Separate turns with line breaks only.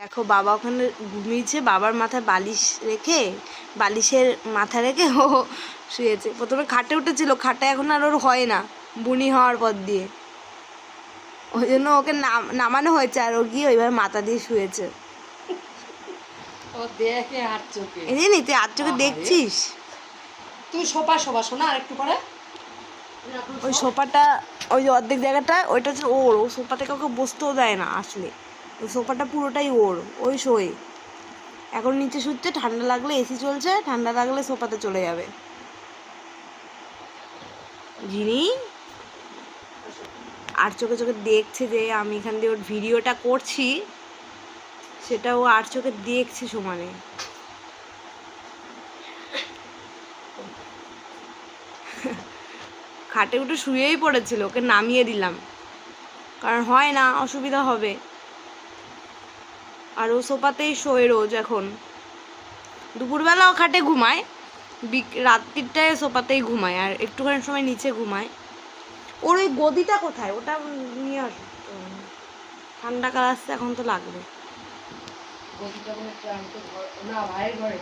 দেখো বাবা ওখানে ঘুমিয়েছে বাবার মাথায় বালিশ রেখে বালিশের মাথা রেখে ও শুয়েছে। প্রথমে খাটে উঠেছিল খাটে এখন আর ওর হয় না বুনি হওয়ার পর দিয়ে। ওই জন্য ওকে নামানো হয়েছে আর ও গিয়ে ওইভাবে মাথা দিয়ে শুয়েছে।
ও দেখে হাত চোখে।
এই জানি তুই আর চোখে দেখছিস?
তুই সোপা সোপা শোনা আর একটু পরে।
ওই সোফাটা ওই অর্ধেক জায়গাটা ওইটা হচ্ছে ওর ও সোফাতে কাউকে বসতেও দেয় না আসলে। সোফাটা পুরোটাই ওর, ওই শোয়ে। এখন নিচে শুচ্ছে, ঠান্ডা লাগলে এসি চলছে, ঠান্ডা লাগলে সোফাতে চলে যাবে। যিনি আর চোখে চোখে দেখছে যে আমি এখান দিয়ে ওর ভিডিওটা করছি, সেটা ও আর চোখে দেখছে সমানে। খাটে উঠে শুয়েই পড়েছিল, ওকে নামিয়ে দিলাম। কারণ হয় না, অসুবিধা হবে। আর ও সোফাতেই শোয় রোজ এখন। দুপুরবেলাও খাটে ঘুমায় রাত্রিটায় সোফাতেই ঘুমায়, আর একটুখানি সময় নিচে ঘুমায়। ওর ওই গদিটা কোথায়? ওটা নিয়ে আস ঠান্ডা কাল আসছে, এখন তো লাগবে।
না, ভাইয়ের ঘরে।